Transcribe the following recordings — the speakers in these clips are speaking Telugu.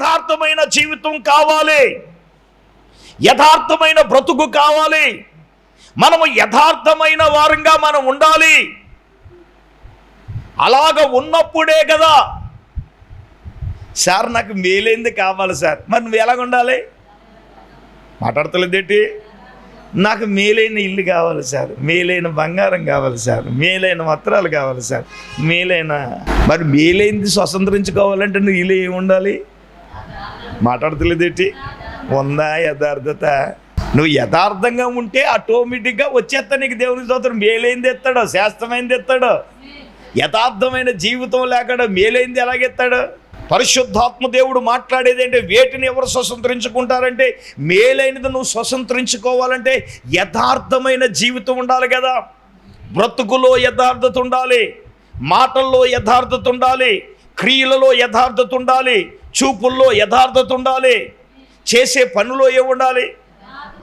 యథార్థమైన జీవితం కావాలి. యథార్థమైన బ్రతుకు కావాలి. మనము యథార్థమైన వారంగా మనం ఉండాలి. అలాగ ఉన్నప్పుడే కదా. సార్ నాకు మేలైంది కావాలి సార్. మరి నువ్వు ఎలాగ ఉండాలి? మాట్లాడతలేదేంటి? నాకు మేలైన ఇల్లు కావాలి సార్. మేలైన బంగారం కావాలి సార్. మేలైన వస్త్రాలు కావాలి సార్. మేలైన మరి మేలైంది స్వతంత్రించుకోవాలంటే నువ్వు ఇల్లు ఏమి ఉండాలి మాట్లాడతలేదేటి? ఉందా యథార్థత? నువ్వు యథార్థంగా ఉంటే ఆటోమేటిక్గా వచ్చేస్తా నీకు దేవుని స్తోత్రం. మేలైంది ఎత్తాడో? శాస్త్రమైంది ఎత్తాడో? యథార్థమైన జీవితం లేకుండా మేలైంది ఎలాగెత్తాడు? పరిశుద్ధాత్మ దేవుడు మాట్లాడేది అంటే వేటిని ఎవరు స్వతంత్రించుకుంటారంటే మేలైనది నువ్వు స్వతంత్రించుకోవాలంటే యథార్థమైన జీవితం ఉండాలి కదా. బ్రతుకులో యథార్థత ఉండాలి. మాటల్లో యథార్థత ఉండాలి. క్రియలలో యథార్థత ఉండాలి. చూపుల్లో యథార్థత ఉండాలి. చేసే పనులో ఏ ఉండాలి?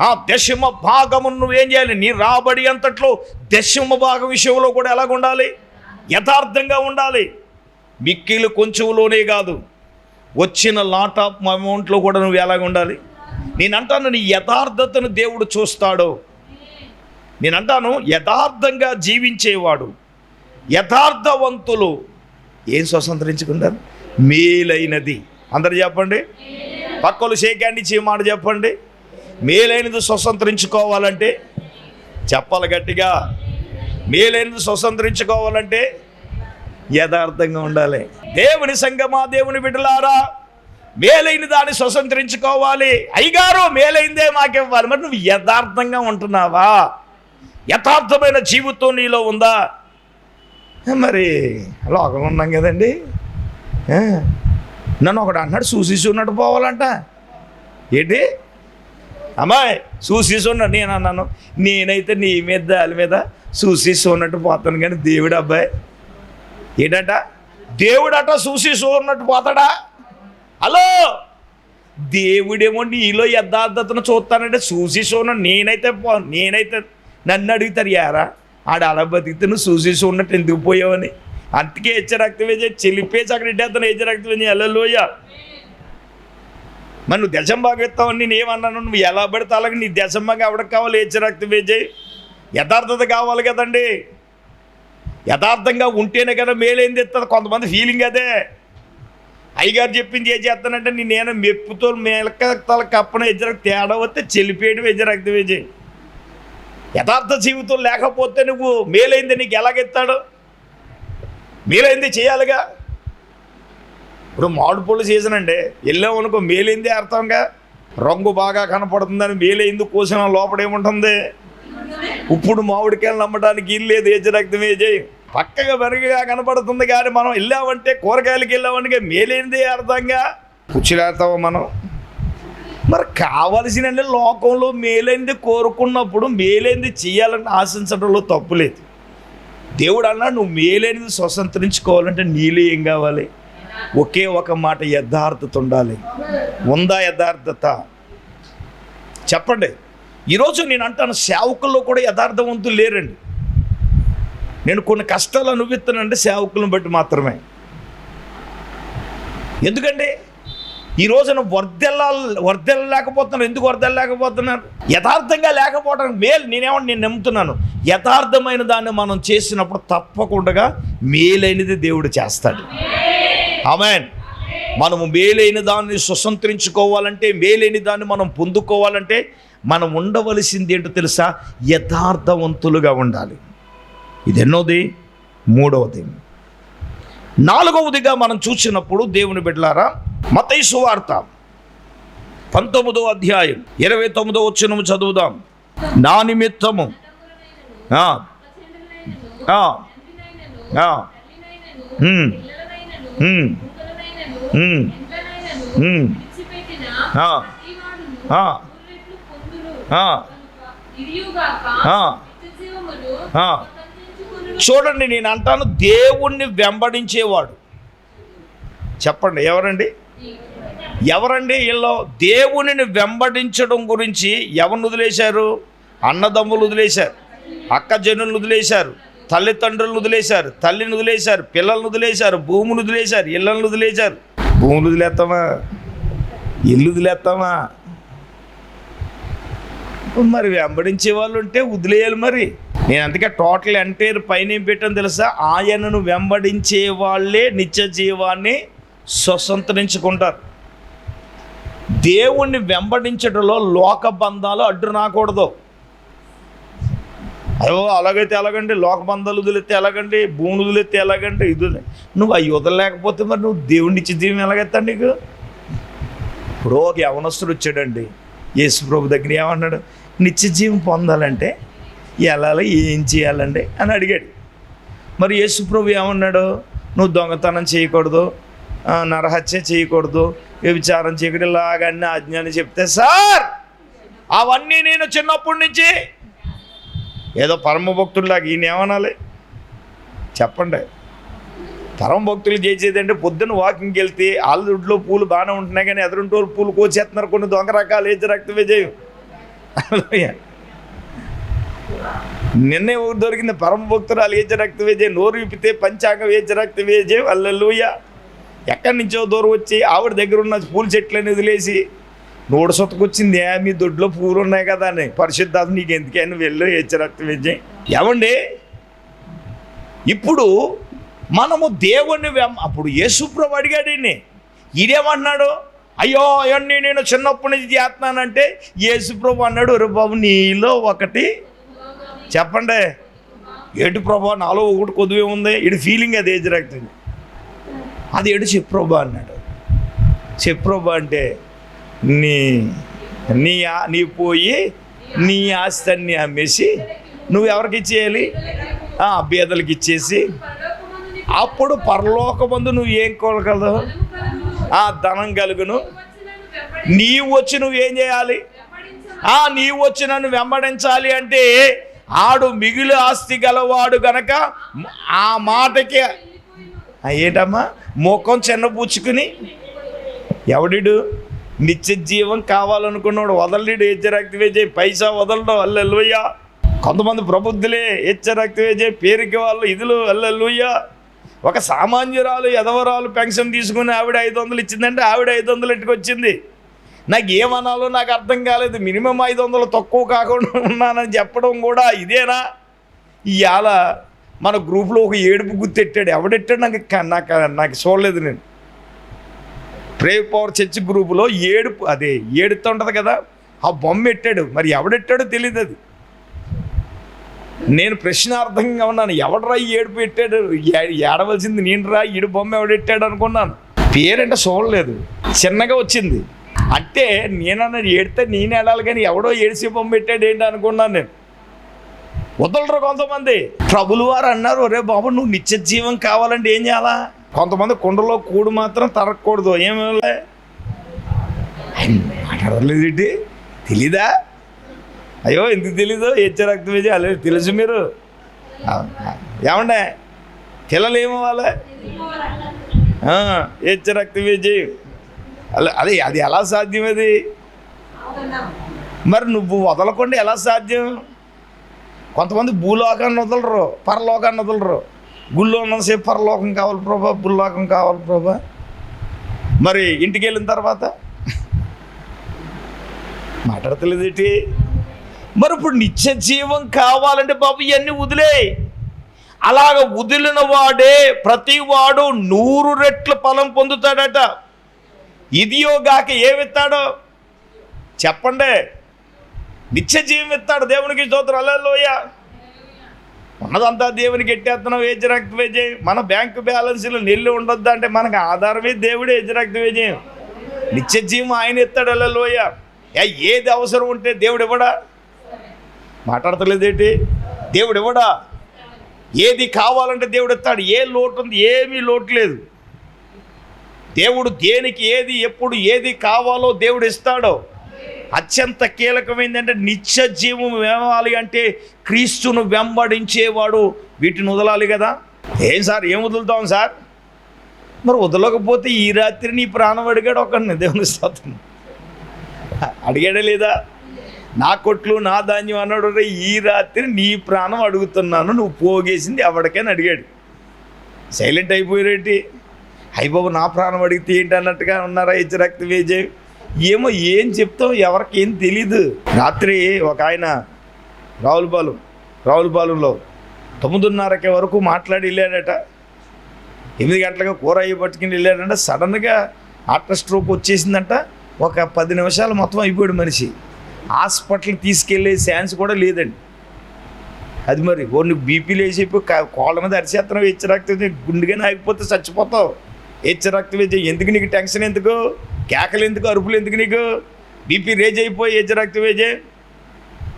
ఆ దశమ భాగము నువ్వేం చేయాలి? నీ రాబడి అంతట్లో దశమ భాగం విషయంలో కూడా ఎలాగ ఉండాలి? యథార్థంగా ఉండాలి. మిక్కిలు కొంచెంలోనే కాదు. వచ్చిన లాట్ ఆఫ్ అమౌంట్లో కూడా నువ్వు ఎలాగ ఉండాలి? నేను అంటాను నీ యథార్థతను దేవుడు చూస్తాడు. నేను అంటాను యథార్థంగా జీవించేవాడు యథార్థవంతులు. ఏం స్వతంత్రించుకుంటారు మేలైనది. అందరు చెప్పండి. పక్కలు షేకాండి ఇచ్చి మాట చెప్పండి. మేలైనది స్వతంత్రించుకోవాలంటే చెప్పాలి గట్టిగా మేలైనది స్వతంత్రించుకోవాలంటే యథార్థంగా ఉండాలి. దేవుని సంగమా దేవుని బిడ్డలారా మేలైన దాన్ని స్వతంత్రించుకోవాలి. అయ్యగారు మేలైందే మాకివ్వాలి. మరి నువ్వు యథార్థంగా ఉంటున్నావా? యథార్థమైన జీవితం నీలో ఉందా? మరి లోకం ఉన్నాం కదండి. నన్ను ఒకడు అన్నాడు చూసి ఉన్నట్టు పోవాలంట. ఏంటి? అమ్మాయి చూసి ఉన్నట్టు నేను అన్నాను. నేనైతే నీ మీద దాని మీద చూసి ఉన్నట్టు పోతాను కానీ దేవుడు అబ్బాయి. ఏంటంట? దేవుడట చూసి ఉన్నట్టు పోతాడా? హలో! దేవుడేమో నీలో యథార్థతను చూస్తానంటే చూసి చూడ నేనైతే పో నేనైతే నన్ను అడుగుతారు యారా ఆడ అలా బతికితే నువ్వు చూసి ఉన్నట్టు ఎందుకు పోయావని? అందుకే హెచ్చరక్తమే చేయి వేజే చెల్లిపేసి అక్కడ ఇట్టేస్తాను హెచ్చ రక్తం వేజే మరి నువ్వు దశంబాగా ఇస్తావని నేను ఏమన్నాను నువ్వు ఎలా పడితే అలాగే నీ దశం బాగా ఎవరికి కావాలి హెచ్చరక్తమే చేయి వేజే యథార్థత కావాలి కదండి. యథార్థంగా ఉంటేనే కదా మేలైంది ఇస్తుంది కొంతమంది ఫీలింగ్ అదే. అయ్యగారు చెప్పింది ఏం చేస్తానంటే నీ నేను మెప్పుతో మేలక తల కప్పన ఎజ్జరకు తేడా వస్తే చెల్లిపేయడం ఎజ్జరక్త వేజే యథార్థ జీవితం లేకపోతే నువ్వు మేలైంది నీకు ఎలాగెత్తాడు? మేలైంది చేయాలిగా. ఇప్పుడు మామిడి పళ్ళు సీజన్ అండి. వెళ్ళామనుకో మేలైంది అర్థంగా. రంగు బాగా కనపడుతుందని మేలైంది కోసిన లోపడేముంటుంది ఇప్పుడు మామిడికాయలు నమ్మడానికి ఇల్లు లేదు ఏజ్ రక్తం ఏజే పక్కగా వెనకగా కనపడుతుంది కానీ మనం వెళ్ళామంటే కూరగాయలకి వెళ్ళామంటే మేలైంది అర్థంగా. పుచ్చిలేస్తావా మనం? మరి కావలసిన లోకంలో మేలైంది కోరుకున్నప్పుడు మేలైంది చేయాలని ఆశించడంలో తప్పు లేదు. దేవుడు అన్నా నువ్వు మేలేనిది స్వతంత్రించుకోవాలంటే నీళ్ళు ఏం కావాలి? ఒకే ఒక మాట యథార్థత ఉండాలి. ఉందా యథార్థత? చెప్పండి. ఈరోజు నేను అంటాను సేవకుల్లో కూడా యథార్థవంతులు లేరండి. నేను కొన్ని కష్టాలు అనుభవిస్తానంటే సేవకులను బట్టి మాత్రమే. ఎందుకంటే ఈ రోజున వర్దెల్ల లేకపోతున్నారు ఎందుకు వర్దెల్లలేకపోతున్నారు యథార్థంగా లేకపోవడం మేలు. నేనేమని నేను నమ్ముతున్నాను. యథార్థమైన దాన్ని మనం చేసినప్పుడు తప్పకుండా మేలైనది దేవుడు చేస్తాడు. ఆమెన్. మనము మేలైన దాన్ని స్వతంత్రించుకోవాలంటే మేలైన దాన్ని మనం పొందుకోవాలంటే మనం ఉండవలసింది ఏంటో తెలుసా? యథార్థవంతులుగా ఉండాలి. ఇది ఎన్నోది మూడవది. నాలుగవదిగా మనం చూసినప్పుడు దేవుని బిడ్డలారా మతైసు వార్త పంతొమ్మిదో అధ్యాయం ఇరవై తొమ్మిదో వచ్చినము చదువుదాం. నా నిమిత్తము. ఆ, చూడండి నేను అంటాను దేవుణ్ణి వెంబడించేవాడు. చెప్పండి ఎవరండి? ఎవరండి వీళ్ళు దేవునిని వెంబడించడం గురించి ఎవరిని వదిలేశారు? అన్నదమ్ములు వదిలేశారు అక్క అక్కజనులను వదిలేశారు తల్లిదండ్రులను వదిలేశారు తల్లిని వదిలేశారు పిల్లలను వదిలేశారు భూములు వదిలేశారు ఇళ్ళను వదిలేశారు. భూములు వదిలేస్తామా? ఇల్లు వదిలేస్తామా? మరి వెంబడించే వాళ్ళు ఉంటే వదిలేయాలి మరి. నేను అందుకే టోటల్ ఎంటైర్ పైన ఏం పెట్టాను తెలుసా? ఆయనను వెంబడించే వాళ్ళే నిత్య జీవాన్ని స్వతంత్రించుకుంటారు. దేవుణ్ణి వెంబడించడంలో లోక బంధాలు అడ్డు రాకూడదు. అయ్యో అలాగైతే ఎలాగండి? లోక బంధాలు ఎలాగండి? భూములు వదిలితే ఎలాగండి? ఇది నువ్వు అవి వదలలేకపోతే మరి నువ్వు దేవుణ్ణి ఇచ్చి జీవం ఎలాగైతే నీకు? ఇప్పుడు ఒక యవనస్తుడు వచ్చాడండి. యేసు ప్రభు దగ్గర ఏమన్నాడు? నిత్య జీవం పొందాలంటే వెళ్ళాలి ఏం చేయాలండి అని అడిగాడు. మరి యేసుప్రభు ఏమన్నాడు? నువ్వు దొంగతనం చేయకూడదు నరహత్య చేయకూడదు వ్యభిచారం చేయకూడదు ఇలాగన్నీ అన్ని ఆజ్ఞాన్ని చెప్తే సార్ అవన్నీ నేను చిన్నప్పటి నుంచి ఏదో పరమ భక్తుల్లాగా ఈయన ఏమనాలి? చెప్పండి. పరమ భక్తులు చేసేదంటే పొద్దున్న వాకింగ్కి వెళ్తే వాళ్ళ దొడ్లో పూలు బాగానే ఉంటున్నాయి కానీ ఎదురుంటోళ్ళు పూలు కోసేస్తున్నారు కొన్ని దొంగ రకాలు ఏది రక్త విజయం. నిన్నే ఒకటి దొరికింది పరమ భక్తురాలు ఏజ్ రక్త వేజే? నోరు విప్పితే పంచాంగం ఏజ్ రక్త వేజే? అల్లెలుయ. ఎక్కడి నుంచో దూరం వచ్చి ఆవిడ దగ్గర ఉన్న పూల చెట్లని వదిలేసి నోడు సొత్తకొచ్చింది ఏ మీ దొడ్లో పూలు ఉన్నాయి కదా అని. పరిశుద్ధాత్మ నీకు ఎందుకైనా వెళ్ళు ఏజ్ రక్త విజయం ఏమండి? ఇప్పుడు మనము దేవుణ్ణి అప్పుడు యేసుప్రభు అడిగాడు ఇదేమన్నాడు అయ్యో అవన్నీ నేను చిన్నప్పటి నుంచి చేస్తున్నానంటే యేసుప్రభు అన్నాడు రే బాబు నీలో ఒకటి చెప్పండి. ఏటు ప్రభా నాలో ఒకటి కొద్దువే ఉంది. ఇటు ఫీలింగ్ అది ఏజ్ అది ఏడు చెప్పు అన్నాడు. చెప్పు అంటే నీ నీ ఆ- నీ పోయి నీ ఆస్తి అమ్మేసి నువ్వు ఎవరికి ఇచ్చేయాలి? ఆ బీదలకి ఇచ్చేసి అప్పుడు పరలోకమందు నువ్వు ఏం కోరగలవు ఆ ధనం కలుగును. నీవు వచ్చి నువ్వు ఏం చేయాలి? నీ నీవు వచ్చి నన్ను వెంబడించాలి అంటే ఆడు మిగిలి ఆస్తి గలవాడు గనక ఆ మాటకి ఏటమ్మా? ముఖం ముఖం చిన్నపుచ్చుకుని ఎవడిడు? నిత్య జీవం కావాలనుకున్నాడు వదలడు హెచ్చరక్తి వేజే పైసా వదలడం అల్లెలుయ్య. కొంతమంది ప్రబుద్ధులే హెచ్చరక్తి వేజే పేరుకి వాళ్ళు ఇదిలు అల్లెలుయ్య. ఒక సామాన్యురాలు ఎదవరాలు పెన్షన్ తీసుకుని ఆవిడ ఐదు వందలు ఇచ్చిందంటే ఆవిడ ఐదు వందలు ఎట్టుకొచ్చింది నాకు ఏమనాలో నాకు అర్థం కాలేదు. మినిమం ఐదు వందలు తక్కువ కాకుండా ఉన్నానని చెప్పడం కూడా ఇదేనా? ఇవాళ మన గ్రూప్లో ఒక ఏడుపు గుర్తెట్టాడు. ఎవడెట్టాడు? నాకు నాకు నాకు చూడలేదు నేను. ప్రే పవర్ చర్చ్ గ్రూపులో ఏడుపు అదే ఏడుతూ ఉంటుంది కదా ఆ బొమ్మ ఎట్టాడు? మరి ఎవడెట్టాడో తెలియదు అది. నేను ప్రశ్నార్థంగా ఉన్నాను. ఎవడరా ఈ ఏడుపు పెట్టాడు ఏడవలసింది నేను రా ఈడు బొమ్మ ఎవడెట్టాడు అనుకున్నాను. పేరంటే చూడలేదు. చిన్నగా వచ్చింది. అంటే నేనన్నా ఏడితే నేను ఏడాలి కానీ ఎవడో ఏడిసి బొమ్మ పెట్టాడు ఏంటి అనుకున్నాను నేను. వదలరు కొంతమంది. ప్రభులు వారు అన్నారు ఒరే బాబు నువ్వు నిత్య జీవం కావాలంటే ఏం చేయాలా? కొంతమంది కుండలో కూడు మాత్రం తరగకూడదు. ఏమి మాట్లాడలేదు తెలీదా? అయ్యో ఎందుకు తెలీదు? హెచ్చ రక్తం వేసి అలా తెలుసు మీరు. ఏమండే? పిల్లలు వాళ్ళ. హెచ్చ రక్తం వేసి అలా అదే అది ఎలా సాధ్యం అది? మరి నువ్వు వదలకుండా ఎలా సాధ్యం? కొంతమంది భూలోకాన్ని వదలరు పరలోకాన్ని వదలరు. గుళ్ళో ఉన్నసేపు పరలోకం కావాలి ప్రభా భూలోకం కావాలి ప్రభా. మరి ఇంటికి వెళ్ళిన తర్వాత? మాట్లాడతలేదేటి మరి ఇప్పుడు నిత్య జీవం కావాలంటే బాబు ఇవన్నీ వదిలే. అలాగ వదిలిన వాడే ప్రతి వాడు నూరు రెట్ల ఫలం పొందుతాడట. ఇదియో గాక ఏమిస్తాడో చెప్పండి. నిత్య జీవం ఇస్తాడు దేవునికి స్తోత్రం. అల్లెలోయ ఉన్నదంతా దేవునికి ఎట్టేస్తున్నాం ఏజరక్త విజయం? మన బ్యాంకు బ్యాలెన్స్లో నీళ్ళు ఉండొద్దు అంటే మనకు ఆధారమే దేవుడే ఏజరక్త విజయం. నిత్య జీవం ఆయన ఇస్తాడు. అల్లెలోయ ఏ ఏది అవసరం ఉంటే దేవుడు ఇవ్వడా? మాట్లాడతలేదేంటి దేవుడు ఇవ్వడా? ఏది కావాలంటే దేవుడు ఇస్తాడు. ఏ లోటు ఉంది? ఏమీ లోటు లేదు. దేవుడు దేనికి ఏది ఎప్పుడు ఏది కావాలో దేవుడు ఇస్తాడో. అత్యంత కీలకమైందంటే నిత్య జీవం ఏమాలి అంటే క్రీస్తును వెంబడించేవాడు వీటిని వదలాలి కదా. ఏం సార్ ఏం వదులుతాం సార్? మరి వదలకపోతే ఈ రాత్రి నీ ప్రాణం అడిగాడు ఒకడిని దేవుని స్తోత్రం. అడిగాడే లేదా? నా కొట్లు నా ధాన్యం అన్నాడు "రే, ఈ రాత్రి నీ ప్రాణం అడుగుతున్నాను నువ్వు పోగేసింది ఎవరికైనా అడిగాడు. సైలెంట్ అయిపోయారేంటి? అయ్య బాబు నా ప్రాణం అడిగితే ఏంటి అన్నట్టుగా ఉన్నారా ఇచ్చి రక్త విజయం? ఏమో ఏం చెప్తాం ఎవరికి ఏం తెలీదు. రాత్రి ఒక ఆయన రావులపాలెం రావులపాలెంలో తొమ్మిదిన్నరకి వరకు మాట్లాడి వెళ్ళాడట. ఎనిమిది గంటలకు కూర అయ్యి పట్టుకుని వెళ్ళాడంట. సడన్గా హార్ట్ స్ట్రోక్ వచ్చేసిందంట. ఒక పది నిమిషాలు మొత్తం అయిపోయాడు మనిషి. హాస్పిటల్ తీసుకెళ్ళే ఛాన్స్ కూడా లేదండి. అది మరి ఓ నువ్వు బీపీలు లేచిపోయి కోళ్ళ మీద అరిచేస్తున్నావు ఇచ్చిరాకపోతే రక్తం గుండెగానే ఆగిపోతే చచ్చిపోతావు. హెచ్చ రక్తం వేసి ఎందుకు నీకు టెన్షన్ ఎందుకు? కేకలు ఎందుకు? అరుపులు ఎందుకు నీకు? బీపీ రేజ్ అయిపోయి హెచ్చ రక్తం వేజే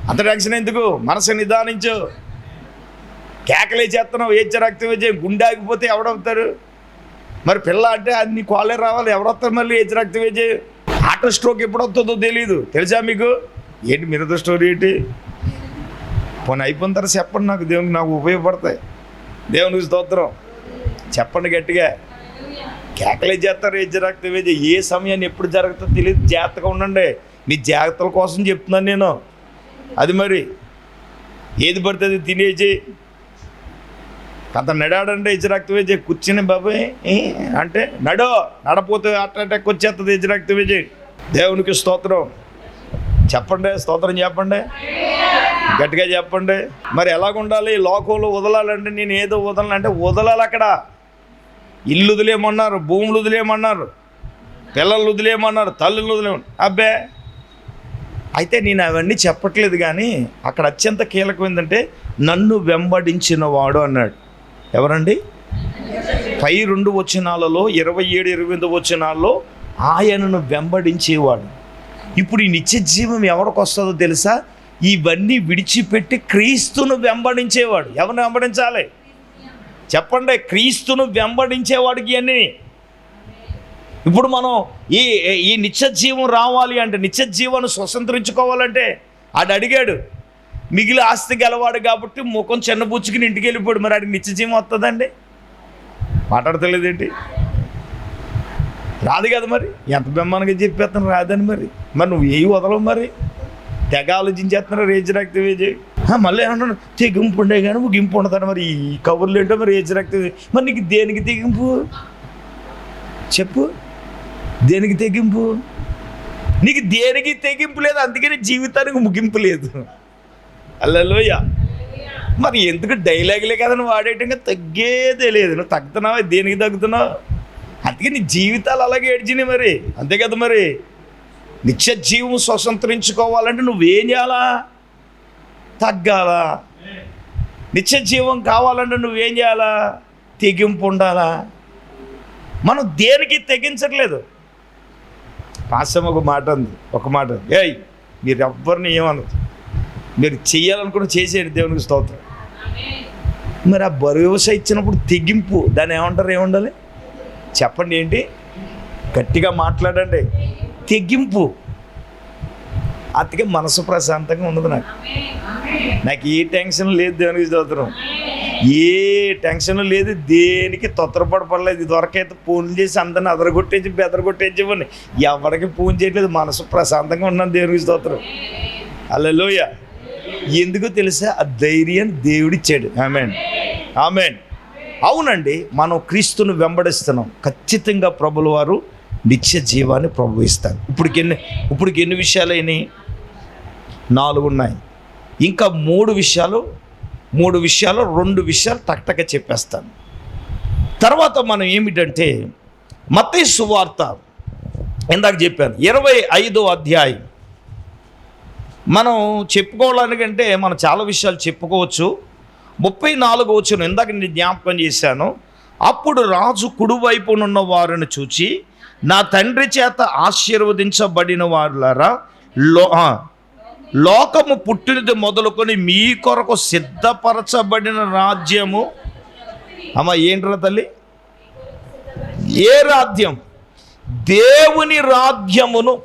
అంత టెన్షన్ ఎందుకు? మనసు నిదానించు. కేకలే చేస్తున్నావు హెచ్చ రక్తం వేజే గుండె ఆగిపోతే ఎవడవుతారు? మరి పిల్ల అంటే అది నీ కాలే రావాలి ఎవడొస్తారు మళ్ళీ హెచ్చ రక్తం వేజే ఆటో స్ట్రోక్ ఎప్పుడు వస్తుందో తెలియదు తెలుసా మీకు? ఏంటి మిగతా స్టోరీ ఏంటి? పోనీ అయిపోయిన తర్వాత చెప్పండి నాకు దేవునికి నాకు ఉపయోగపడతాయి. దేవునికి స్తోత్రం. చెప్పండి గట్టిగా. కేకలే చేస్తారు? ఏ రక్తం ఏ సమయాన్ని ఎప్పుడు జరుగుతుందో తెలియదు జాగ్రత్తగా ఉండండి. మీ జాగ్రత్తల కోసం చెప్తున్నాను నేను. అది మరి ఏది పడితే అది తినేసి అంత నడాడంటే ఇచ్చి విజయ్ కూర్చుని బాబాయ్ అంటే నడో నడపోతే హార్ట్ అటాక్ వచ్చేస్తుంది ఇచ్చి విజయ్ దేవునికి స్తోత్రం. చెప్పండి స్తోత్రం చెప్పండి. గట్టిగా చెప్పండి. మరి ఎలాగుండాలి? లోకంలో వదలాలంటే నేను ఏదో వదలాలంటే వదలాలి అక్కడ. ఇల్లు వదిలేయమన్నారు భూములు వదిలేయమన్నారు పిల్లలు వదిలేయమన్నారు తల్లులు వదిలేమన్నారు అబ్బే! అయితే నేను అవన్నీ చెప్పట్లేదు కానీ అక్కడ అత్యంత కీలకం ఏంటంటే నన్ను వెంబడించిన వాడు అన్నాడు. ఎవరండి? పై రెండు వచనాలలో ఇరవై ఏడు ఇరవై ఎనిమిది వచనాల్లో ఆయనను వెంబడించేవాడు. ఇప్పుడు ఈ నిత్య జీవం ఎవరికి వస్తుందో తెలుసా? ఇవన్నీ విడిచిపెట్టి క్రీస్తును వెంబడించేవాడు. ఎవరిని వెంబడించాలి? చెప్పండి క్రీస్తును వెంబడించేవాడికి అన్నీ ఇప్పుడు మనం ఈ ఈ నిత్యజీవం రావాలి అంటే నిత్యజీవాన్ని స్వతంత్రించుకోవాలంటే ఆడు అడిగాడు మిగిలి ఆస్తి గలవాడు కాబట్టి ముఖం చిన్నబుచ్చుకుని ఇంటికి వెళ్ళిపోయాడు మరి ఆడికి నిత్యజీవం వస్తుందండి? మాట్లాడతలేదేంటి? రాదు కదా మరి ఎంత బెమ్మనగా చెప్పేస్తాను రాదని మరి. మరి నువ్వు ఏ వదలవు మరి? తెగ ఆలోచించేస్తున్నారు రేజ్ రక్తం మళ్ళీ ఏమన్నా తెగింపు ఉండే కానీ ముగింపు ఉండతాను మరి. ఈ కబుర్లు ఏంటో మరి ఏజ్ రక్తం మరి నీకు దేనికి తెగింపు? చెప్పు. దేనికి తెగింపు? నీకు దేనికి తెగింపు లేదు? అందుకని జీవితానికి ముగింపు లేదు. అల్లలోయ. మరి ఎందుకు డైలాగులే కదా నువ్వు వాడేటంగా తగ్గేదే లేదు. నువ్వు తగ్గుతున్నావా? దేనికి తగ్గుతున్నావు? అందుకే నీ జీవితాలు అలాగే ఏడ్చినాయి మరి. అంతే కదా మరి. నిత్య జీవం స్వతంత్రించుకోవాలంటే నువ్వేం చేయాలా? తగ్గాలా? నిత్య జీవం కావాలంటే నువ్వేం చేయాలా? తెగింపు ఉండాలా? మనం దేనికి తెగించట్లేదు? పాశం ఒక మాట ఉంది ఒక మాట ఉంది. ఏయ్ మీరు ఎవ్వరిని ఏమనదు మీరు చెయ్యాలనుకున్న చేసేయండి దేవునికి స్తోత్రం. మరి ఆ భరోస ఇచ్చినప్పుడు తెగింపు దాన్ని ఏమంటారు ఏముండాలి? చెప్పండి ఏంటి? గట్టిగా మాట్లాడండి. తెగింపు. అతికే మనసు ప్రశాంతంగా ఉండదు నాకు. నాకు ఏ టెన్షన్ లేదు దేనికి చదువుతున్నాం ఏ టెన్షన్ లేదు దేనికి తొత్తరపడపడలేదు ఇదివరకైతే ఫోన్లు చేసి అందరిని అదరగొట్టేసి బెదరగొట్టేసి ఇవ్వండి. ఎవరికి ఫోన్ చేయట్లేదు. మనసు ప్రశాంతంగా ఉన్నాను దేనికి స్తోత్రం అల్లలోయ ఎందుకు తెలుసా? ఆ ధైర్యం దేవుడిచ్చాడు ఆమెన్. ఆమెన్. అవునండి మనం క్రీస్తును వెంబడిస్తున్నాం. ఖచ్చితంగా ప్రభుల వారు నిత్య జీవాన్ని ప్రభువిస్తారు ఇప్పుడు ఎన్ని ఇప్పుడు ఎన్ని విషయాలు అయినాయి? నాలుగు ఉన్నాయి. ఇంకా మూడు విషయాలు మూడు విషయాలు రెండు విషయాలు టక్టక చెప్పేస్తాను. తర్వాత మనం ఏమిటంటే మత్తయి సువార్త ఇందాక చెప్పాను ఇరవై ఐదో అధ్యాయం. మనం చెప్పుకోవడానికంటే మనం చాలా విషయాలు చెప్పుకోవచ్చు. ముప్పై నాలుగు వచ్చిన ఇందాక నేను జ్ఞాపకం చేశాను. అప్పుడు రాజు కుడివైపునున్న వారిని చూచి నా తండ్రి చేత ఆశీర్వదించబడిన వారులారా లో లోకము పుట్టినది మొదలుకొని మీ కొరకు సిద్ధపరచబడిన రాజ్యము. అమ్మ ఏంట్రా తల్లి? ఏ రాజ్యం? దేవుని రాజ్యమును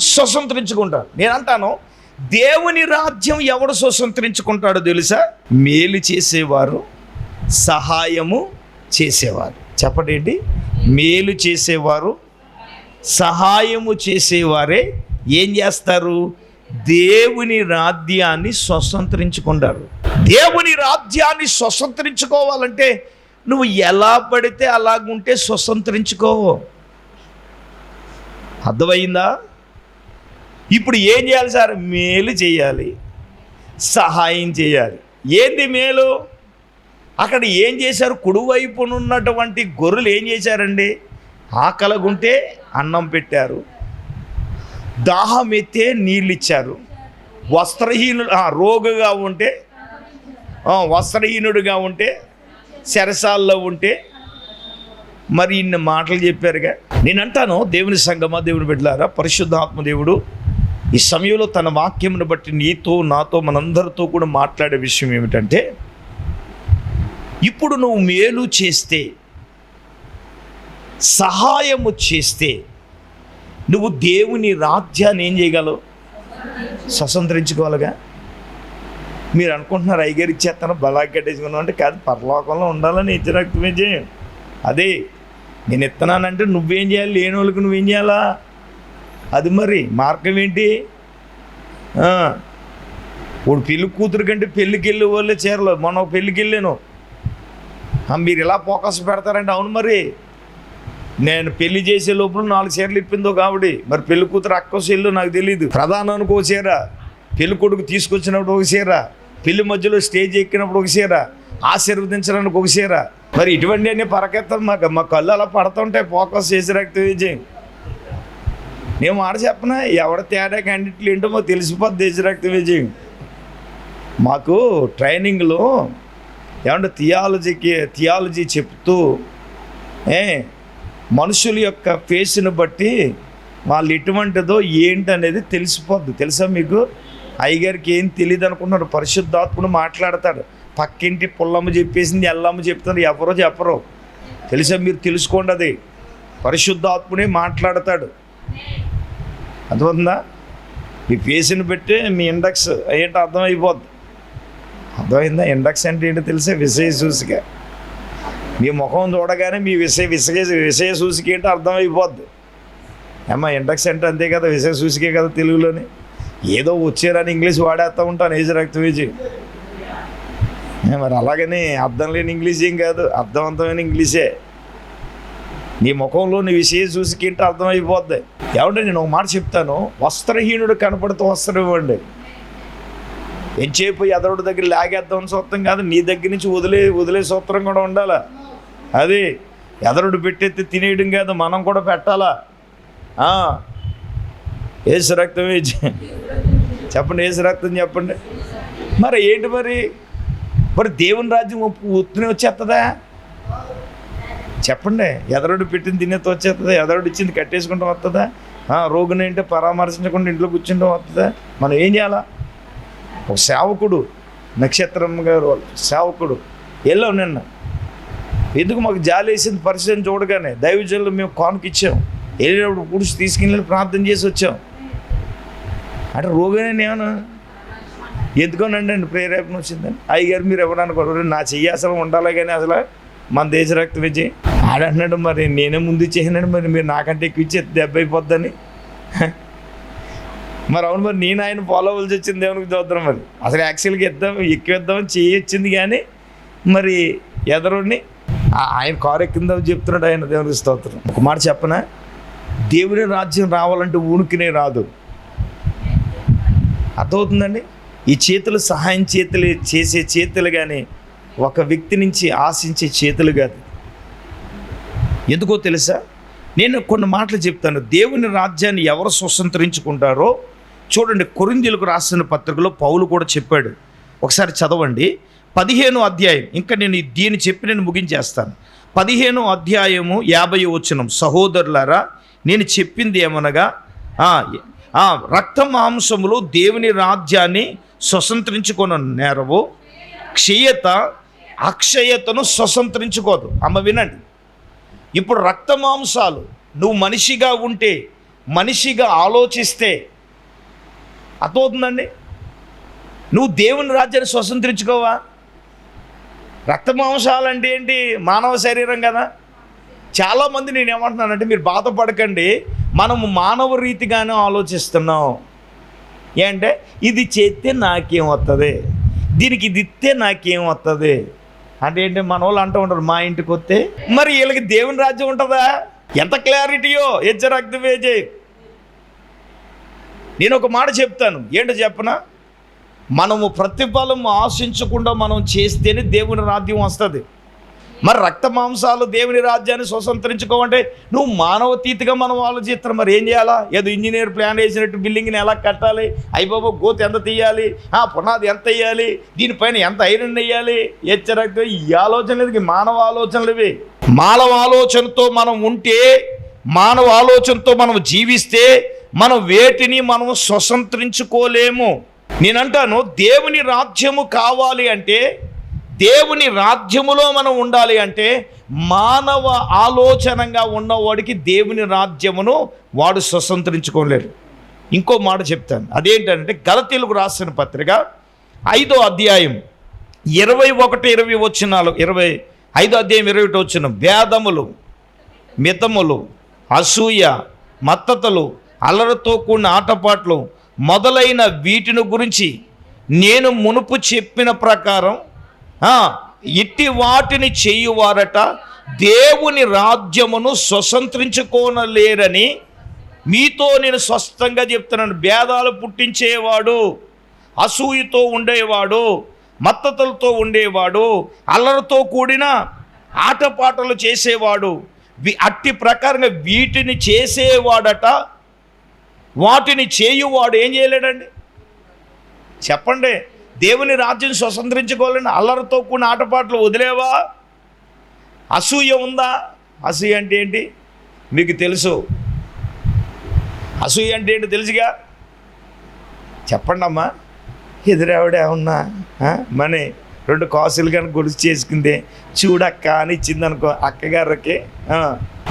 స్వతంత్రించుకుంటాడు. నేను అంటాను దేవుని రాజ్యం ఎవడు స్వతంత్రించుకుంటాడో తెలుసా? మేలు చేసేవారు సహాయము చేసేవారు. చెప్పండి మేలు చేసేవారు సహాయము చేసేవారే ఏం చేస్తారు? దేవుని రాజ్యాన్ని స్వతంత్రించుకున్నారు దేవుని రాజ్యాన్ని స్వతంత్రించుకోవాలంటే నువ్వు ఎలా పడితే అలాగుంటే స్వతంత్రించుకోవు అర్థమైందా? ఇప్పుడు ఏం చేయాలి సార్? మేలు చేయాలి. సహాయం చేయాలి. ఏంది మేలు? అక్కడ ఏం చేశారు? కుడివైపునున్నటువంటి గొర్రెలు ఏం చేశారండి? ఆకలగుంటే అన్నం పెట్టారు. దాహం ఎత్తే నీళ్ళు ఇచ్చారు వస్త్రహీనుడు ఆ, రోగుగా ఉంటే వస్త్రహీనుడుగా ఉంటే చెరసాల్లో ఉంటే మరి ఇన్ని మాటలు చెప్పారుగా. నేను అంటాను దేవుని సంగమా దేవుని బిడ్డలారా పరిశుద్ధాత్మ దేవుడు ఈ సమయంలో తన వాక్యమును బట్టి నీతో నాతో మనందరితో కూడా మాట్లాడే విషయం ఏమిటంటే ఇప్పుడు నువ్వు మేలు చేస్తే సహాయము చేస్తే నువ్వు దేవుని రాజ్యాన్ని ఏం చేయగలవు? స్వతంత్రించుకోవాలిగా? మీరు అనుకుంటున్నారు అయ్యగారు ఇచ్చేస్తాను బలా కట్టేసుకున్నాం అంటే కాదు పరలోకంలో ఉండాలని ఇచ్చిరక్తమే చేయం అదే నేను ఇస్తున్నానంటే నువ్వేం చేయాలి? లేని వాళ్ళకి నువ్వేం చేయాలా? అది మరి మార్గం ఏంటి? ఇప్పుడు పెళ్ళి కూతురు కంటే పెళ్ళికి వెళ్ళే వాళ్ళే చీరలు. మొన్న పెళ్ళికి వెళ్ళాను. మీరు ఇలా ఫోకస్ పెడతారంటే అవును మరి. నేను పెళ్ళి చేసే లోపల నాలుగు చీరలు ఇప్పిందో కాబట్టి మరి పెళ్ళి కూతురు అక్క చీరలు నాకు తెలియదు ప్రధానానికి ఒక చీర పెళ్ళి కొడుకు తీసుకొచ్చినప్పుడు ఒక చీర పెళ్ళి మధ్యలో స్టేజ్ ఎక్కినప్పుడు ఒక చీర ఆశీర్వదించడానికి ఒక చీర. మరి ఇటువంటి అన్ని పరకెత్తం మాకు. మా కళ్ళు అలా పడుతుంటాయి ఫోకస్ చేసి రక్త విజయం నేను మాట చెప్పనా? ఎవడ తేడా కండిట్లు ఏంటో మాకు తెలిసిపోద్ది దేశ రక్త విజయం మాకు ట్రైనింగ్లో ఏమంటే థియాలజీకి థియాలజీ చెప్తూ ఏ మనుషుల యొక్క ఫేస్ని బట్టి వాళ్ళు ఎటువంటిదో ఏంటి అనేది తెలిసిపోద్ది. తెలుసా మీకు? అయ్యగారికి ఏం తెలియదు అనుకున్నాడు పరిశుద్ధాత్ముడు మాట్లాడతాడు. పక్కింటి పుల్లమ్మ చెప్పేసింది ఎల్లమ్మ చెప్తుంది ఎవరో చెప్పరు. తెలుసా మీరు తెలుసుకోండి అది. పరిశుద్ధాత్ముడే మాట్లాడతాడు. అర్థమవుతుందా? మీ ఫేస్ని బట్టి మీ ఇండక్స్ ఏంటో అర్థమైపోద్ది. అర్థమైందా? ఇండక్స్ అంటే ఏంటో తెలిసే? విషయ సూచిక మీ ముఖం చూడగానే మీ విషయ విషయ విషయ సూచిక ఏంటో అర్థమైపోద్ది. ఏమ్మా ఇండక్స్ అంటే అంతే కదా విషయ సూచికే కదా తెలుగులోని. ఏదో వచ్చేరని ఇంగ్లీష్ వాడేస్తూ ఉంటాను ఏజ్ రక్తం ఏజీ మరి అలాగని అర్థం లేని ఇంగ్లీష్ ఏం కాదు అర్థవంతమైన ఇంగ్లీషే. నీ ముఖంలో నీ విషయ సూచిక అర్థమైపోద్ది. ఏమంటే నేను ఒక మాట చెప్తాను వస్త్రహీనుడు కనపడుతూ వస్త్రం ఇవ్వండి. ఎంచేపు ఎదరుడి దగ్గర లాగేద్దాం సూత్రం కాదు నీ దగ్గర నుంచి వదిలే వదిలే సూత్రం కూడా ఉండాలా? అది ఎదరుడు పెట్టెత్తి తినేయడం కాదు మనం కూడా పెట్టాలా? ఏసు రక్తం చెప్పండి ఏసు రక్తం చెప్పండి. మరి ఏంటి మరి? మరి దేవుని రాజ్యం ఉత్తునే వచ్చేస్తుందా చెప్పండి ఎదరుడు పెట్టింది తినేది వచ్చేస్తుందా ఎదరుడు ఇచ్చింది కట్టేసుకుంటూ వస్తుందా రోగిని రోగుని ఏంటో పరామర్శించకుండా ఇంట్లో కూర్చుంటూ వస్తుందా మనం ఏం చేయాలా? ఒక సేవకుడు నక్షత్రం గారు వాళ్ళు సేవకుడు వెళ్ళాం నిన్న. ఎందుకు మాకు జాలి వేసింది చూడగానే దైవజనులు మేము కానుకిచ్చాం వెళ్ళినప్పుడు పురుషు తీసుకెళ్ళి ప్రార్థన చేసి వచ్చాం. అంటే రోగినే నేను ఎందుకోనండి అండి ప్రేరేపణ వచ్చిందని అయ్యగారు మీరు ఎవరు అనుకోరు నా చెయ్యి అసలు ఉండాలి కానీ అసలు మన దేశ రక్త విజయ్. ఆడంటున్నాడు మరి నేనే ముందు ఇచ్చేసినాడు మరి మీరు నాకంటే ఎక్కువ ఇచ్చే దెబ్బ అయిపోద్దని. మరి అవును మరి నేను ఆయన ఫాలో అవ్వాల్సి వచ్చింది దేవునికి చూద్దాం మరి. అసలు యాక్చువల్గా ఇద్దాం ఎక్కువ చేయొచ్చింది కానీ మరి ఎదరుని ఆయన కారు ఎక్కిందని చెప్తున్నాడు ఆయన దేవునికి స్తోత్రం. ఒక మాట చెప్పనా? దేవుని రాజ్యం రావాలంటే ఊనికినే రాదు. అర్థమవుతుందండి? ఈ చేతులు సహాయం చేతులు చేసే చేతులు కానీ ఒక వ్యక్తి నుంచి ఆశించే చేతులు కాదు. ఎందుకో తెలుసా? నేను కొన్ని మాటలు చెప్తాను. దేవుని రాజ్యాన్ని ఎవరు స్వతంత్రించుకుంటారో చూడండి కొరిందీలకు రాసిన పత్రికలో పౌలు కూడా చెప్పాడు. ఒకసారి చదవండి. పదిహేను అధ్యాయం. ఇంకా నేను దీన్ని చెప్పి నేను ముగించేస్తాను. పదిహేను అధ్యాయము యాభై వచనం. సహోదరులారా నేను చెప్పింది ఏమనగా రక్త మాంసములు దేవుని రాజ్యాన్ని స్వతంత్రించుకున్న నేరవు క్షయత అక్షయతను స్వతంత్రించుకోదు. అమ్మ వినండి. ఇప్పుడు రక్త మాంసాలు నువ్వు మనిషిగా ఉంటే మనిషిగా ఆలోచిస్తే అర్థమవుతుందండి? నువ్వు దేవుని రాజ్యాన్ని స్వతంత్రించుకోవా? రక్త మాంసాలు అంటే ఏంటి? మానవ శరీరం కదా? చాలామంది నేను ఏమంటున్నానంటే మీరు బాధపడకండి. మనము మానవ రీతిగానే ఆలోచిస్తున్నాం. ఏంటంటే ఇది చేస్తే నాకేం వస్తుంది దీనికి ఇది ఇస్తే నాకేం వస్తుంది అంటే ఏంటి? మన వాళ్ళు అంటూ ఉంటారు మా ఇంటికి వస్తే మరి వీళ్ళకి దేవుని రాజ్యం ఉంటుందా? ఎంత క్లారిటీయో హెచ్చ రక్తవేజే నేను ఒక మాట చెప్తాను. ఏంటో చెప్పనా? మనము ప్రతిఫలం ఆశించకుండా మనం చేస్తేనే దేవుని రాజ్యం వస్తుంది. మరి రక్త మాంసాలు దేవుని రాజ్యాన్ని స్వతంత్రించుకోమంటే నువ్వు మానవతీతిగా మనం ఆలోచిస్తున్నాం మరి ఏం చేయాలా? ఏదో ఇంజనీర్ ప్లాన్ వేసినట్టు బిల్డింగ్ని ఎలా కట్టాలి? అయిబాబు గోత ఎంత తీయాలి? ఆ పునాది ఎంత వేయాలి? దీనిపైన ఎంత ఐరన్ వేయాలి? హెచ్చరిక ఈ ఆలోచనలు మానవ ఆలోచనలు ఇవి. మానవ ఆలోచనతో మనం ఉంటే మానవ ఆలోచనతో మనం జీవిస్తే మనం వేటిని మనం స్వతంత్రించుకోలేము. నేనంటాను దేవుని రాజ్యము కావాలి అంటే దేవుని రాజ్యములో మనం ఉండాలి అంటే మానవ ఆలోచనంగా ఉన్నవాడికి దేవుని రాజ్యమును వాడు స్వతంత్రించుకోలేరు ఇంకో మాట చెప్తాను. అదేంటంటే గలతీలకు రాసిన పత్రిక ఐదో అధ్యాయం ఇరవై ఒకటి ఇరవై వచ్చినాలు ఇరవై ఐదో అధ్యాయం ఇరవై ఒకటి వచ్చిన భేదములు మితములు అసూయ మత్తతలు అల్లరితో కూడిన ఆటపాట్లు మొదలైన వీటిని గురించి నేను మునుపు చెప్పిన ప్రకారం ఇట్టి వాటిని చేయువారట దేవుని రాజ్యమును స్వతంత్రించుకోనలేరని మీతో నేను స్పష్టంగా చెప్తున్నాను. భేదాలు పుట్టించేవాడు అసూయతో ఉండేవాడు మత్తతులతో ఉండేవాడు అల్లరితో కూడిన ఆటపాటలు చేసేవాడు అట్టి ప్రకారంగా వీటిని చేసేవాడట వాటిని చేయువాడు ఏం చేయలేడండి? చెప్పండి దేవుని రాజ్యం స్వతంత్రించుకోవాలని అల్లరితో కూడిన ఆటపాటలు వదిలేవా? అసూయ ఉందా? అసూయ అంటే ఏంటి? మీకు తెలుసు. అసూయ అంటే ఏంటి తెలుసుగా? చెప్పండి అమ్మా ఎదురావిడ మనీ. రెండు కాసులు కానీ గొలుసు చేసుకుంది. చూడక్క అని ఇచ్చింది అనుకో అక్కగారికి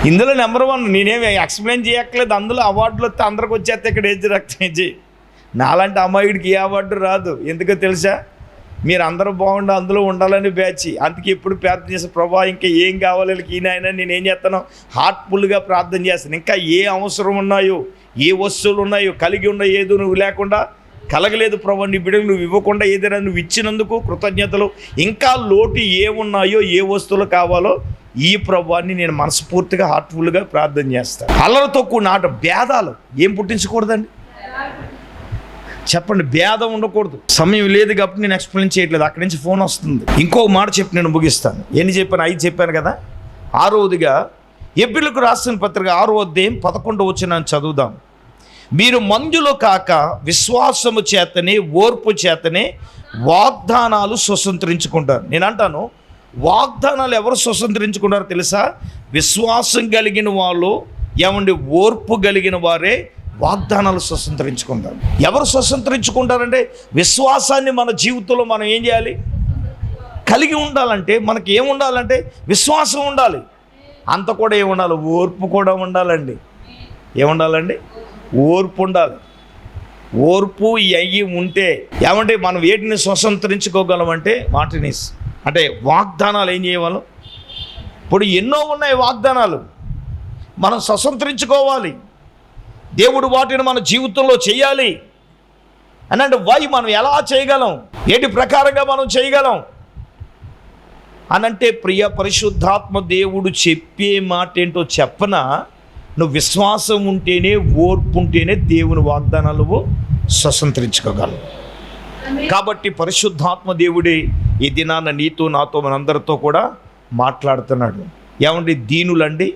ఇందులో నెంబర్ వన్ నేనేమి ఎక్స్ప్లెయిన్ చేయక్కర్లేదు. అందులో అవార్డులు వస్తే అందరికి వచ్చేస్తే ఇక్కడ ఏజ్ రక్తేజీ నాలాంటి అమ్మాయిడికి ఏ అవార్డు రాదు. ఎందుకో తెలుసా? మీరు అందరూ బాగుండు అందులో ఉండాలని బ్యాచ్. అందుకే ఎప్పుడు ప్రార్థన చేసే ప్రభా ఇంకా ఏం కావాలి వీళ్ళకి? ఈయన నేను ఏం చేస్తాను హార్ట్ఫుల్గా ప్రార్థన చేస్తాను. ఇంకా ఏ అవసరం ఉన్నాయో ఏ వస్తువులు ఉన్నాయో కలిగి ఉన్న ఏదో నువ్వు లేకుండా కలగలేదు ప్రభు నీ బిడ్డలు నువ్వు ఇవ్వకుండా ఏదైనా నువ్వు ఇచ్చినందుకు కృతజ్ఞతలు. ఇంకా లోటు ఏమున్నాయో ఏ వస్తువులు కావాలో ఈ ప్రభాన్ని నేను మనస్ఫూర్తిగా హార్ట్ఫుల్గా ప్రార్థన చేస్తాను అల్లరితో కూడిన ఆట భేదాలు ఏం పుట్టించకూడదండి? చెప్పండి భేదం ఉండకూడదు. సమయం లేదు కాబట్టి నేను ఎక్స్ప్లెయిన్ చేయట్లేదు. అక్కడి నుంచి ఫోన్ వస్తుంది. ఇంకో మాట చెప్పి నేను ముగిస్తాను. ఎన్ని చెప్పాను? ఐదు చెప్పాను కదా? ఆరోదిగా ఎబ్బిలకు రాసిన పత్రిక ఆరో అధ్యాయం పదకొండు వచ్చిన చదువుదాం. మీరు మందులు కాక విశ్వాసము చేతనే ఓర్పు చేతనే వాగ్దానాలు స్వతంత్రించుకుంటారు. నేను అంటాను వాగ్దానాలు ఎవరు స్వతంత్రించుకున్నారో తెలుసా? విశ్వాసం కలిగిన వాళ్ళు ఏమండి ఓర్పు కలిగిన వారే వాగ్దానాలు స్వతంత్రించుకుంటారు. ఎవరు స్వతంత్రించుకుంటారంటే విశ్వాసాన్ని మన జీవితంలో మనం ఏం చేయాలి? కలిగి ఉండాలంటే మనకి ఏం ఉండాలంటే విశ్వాసం ఉండాలి. అంత కూడా ఏముండాలి ఓర్పు కూడా ఉండాలండి. ఏముండాలండి ఓర్పు ఉండాలి. ఓర్పు అయ్యి ఉంటే ఏమంటే మనం వేటిని స్వతంత్రించుకోగలమంటే వాటిని అంటే వాగ్దానాలు ఏం చేయగలం ఇప్పుడు ఎన్నో ఉన్నాయి వాగ్దానాలు. మనం స్వతంత్రించుకోవాలి. దేవుడు వాటిని మన జీవితంలో చేయాలి. అని అంటే వై మనం ఎలా చేయగలం? ఏటి ప్రకారంగా మనం చేయగలం? అనంటే ప్రియ పరిశుద్ధాత్మ దేవుడు చెప్పే మాట ఏంటో చెప్పన? నువ్వు విశ్వాసం ఉంటేనే ఓర్పు ఉంటేనే దేవుని వాగ్దానాలు స్వతంత్రించుకోగలవు. కాబట్టి పరిశుద్ధాత్మ దేవుడే ఈ దినాన నీతో నాతో మనందరితో కూడా మాట్లాడుతున్నాడు. ఏమండి? దీనులండి.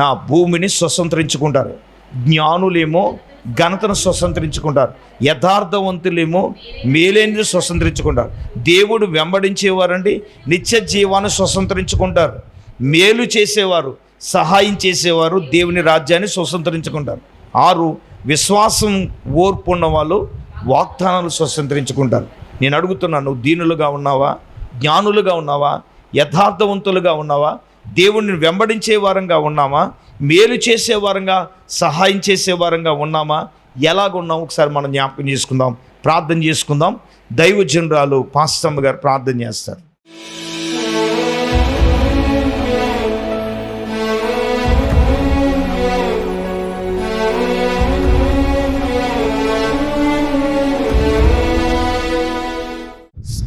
ఆ, భూమిని స్వతంత్రించుకుంటారు. జ్ఞానులేమో ఘనతను స్వతంత్రించుకుంటారు. యథార్థవంతులేమో మేలేనిది స్వతంత్రించుకుంటారు. దేవుడు వెంబడించేవారండి. నిత్య జీవాన్ని స్వతంత్రించుకుంటారు. మేలు చేసేవారు. సహాయం చేసేవారు దేవుని రాజ్యాన్ని స్వతంత్రించుకుంటారు. ఆరు విశ్వాసం ఓర్పు ఉన్న వాళ్ళు వాగ్దానాలు స్వతంత్రించుకుంటారు. నేను అడుగుతున్నాను దీనులుగా ఉన్నావా? జ్ఞానులుగా ఉన్నావా? యథార్థవంతులుగా ఉన్నావా? దేవుణ్ణి వెంబడించే వారంగా ఉన్నామా? మేలు చేసే వారంగా సహాయం చేసే వారంగా ఉన్నామా? ఎలాగున్నాం ఒకసారి మనం జ్ఞాపకం చేసుకుందాం ప్రార్థన చేసుకుందాం. దైవజనురాలు పాస్తమ్మ గారు ప్రార్థన చేస్తారు.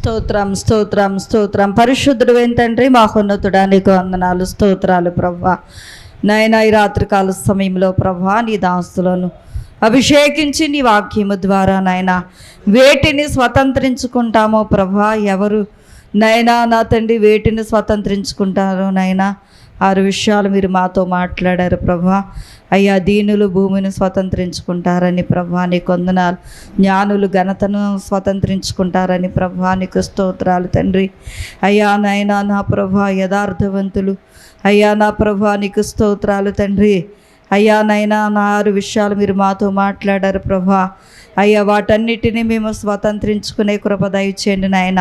స్తోత్రం స్తోత్రం స్తోత్రం. పరిశుద్ధుడు ఏంటండ్రి మాహోన్నతుడా నీకు వందనాలు స్తోత్రాలు ప్రభా నాయన ఈ రాత్రికాల సమయంలో ప్రభా నీ దాస్తులను అభిషేకించి నీ వాక్యము ద్వారా నాయన వేటిని స్వతంత్రించుకుంటామో ప్రభా ఎవరు నైనా నా తండ్రి వేటిని స్వతంత్రించుకుంటారో నైనా ఆరు విషయాలు మీరు మాతో మాట్లాడారు ప్రభా. అయ్యా దీనులు భూమిని స్వతంత్రించుకుంటారని ప్రభా. నీకు వందనాలు. జ్ఞానులు ఘనతను స్వతంత్రించుకుంటారని ప్రభా. నీకు స్తోత్రాలు తండ్రి. అయ్యా నాయనా నా ప్రభా యథార్థవంతులు. అయ్యా నా ప్రభా నీకు స్తోత్రాలు తండ్రి. అయ్యా నైనా నా ఆరు విషయాలు మీరు మాతో మాట్లాడారు ప్రభా. అయ్యా వాటన్నిటినీ మేము స్వతంత్రించుకునే కృప దయచేయండి నాయన.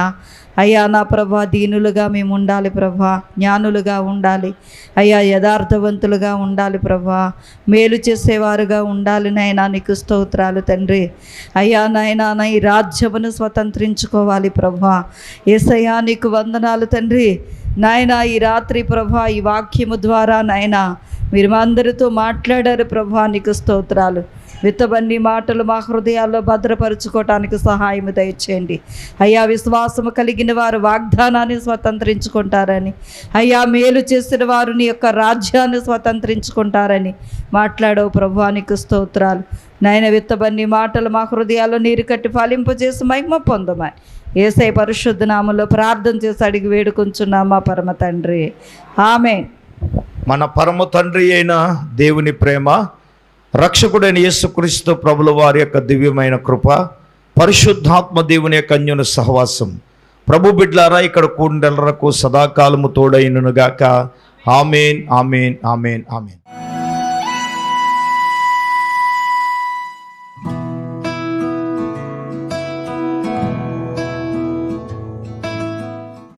అయ్యా నా ప్రభా దీనులుగా మేము ఉండాలి ప్రభా జ్ఞానులుగా ఉండాలి. అయ్యా యథార్థవంతులుగా ఉండాలి ప్రభా మేలు చేసేవారుగా ఉండాలి నాయనా నీకు స్తోత్రాలు తండ్రి. అయ్యా నాయనా నా ఈ రాజ్యమును స్వతంత్రించుకోవాలి ప్రభా. ఏసయ్యా నీకు వందనాలు తండ్రి. నాయనా ఈ రాత్రి ప్రభా ఈ వాక్యము ద్వారా నాయనా మీరు అందరితో మాట్లాడారు ప్రభా నీకు స్తోత్రాలు. విత్తబన్ని మాటలు మా హృదయాల్లో భద్రపరుచుకోవటానికి సహాయం దయచేయండి. అయ్యా విశ్వాసము కలిగిన వారు వాగ్దానాన్ని స్వతంత్రించుకుంటారని అయ్యా మేలు చేసిన వారు నీ యొక్క రాజ్యాన్ని స్వతంత్రించుకుంటారని మాట్లాడవు ప్రభువానికి స్తోత్రాలు. నాయన విత్తబన్ని మాటలు మా హృదయాల్లో నీరు కట్టి ఫలింపజేసి మహిమ పొందమని ఏసై పరిశుద్ధ నామంలో ప్రార్థన చేసి అడిగి వేడుకుంటున్నామా పరమ తండ్రి. ఆమె మన పరమ తండ్రి అయిన దేవుని ప్రేమ రక్షకుడైన యేసుక్రీస్తు ప్రభుల వారి యొక్క దివ్యమైన కృప పరిశుద్ధాత్మ దేవుని యొక్క అన్యుని సహవాసం. ప్రభు బిడ్లారా ఇక్కడ కూండెలరకు సదాకాలము తోడైననుగాక. Amen amen amen amen.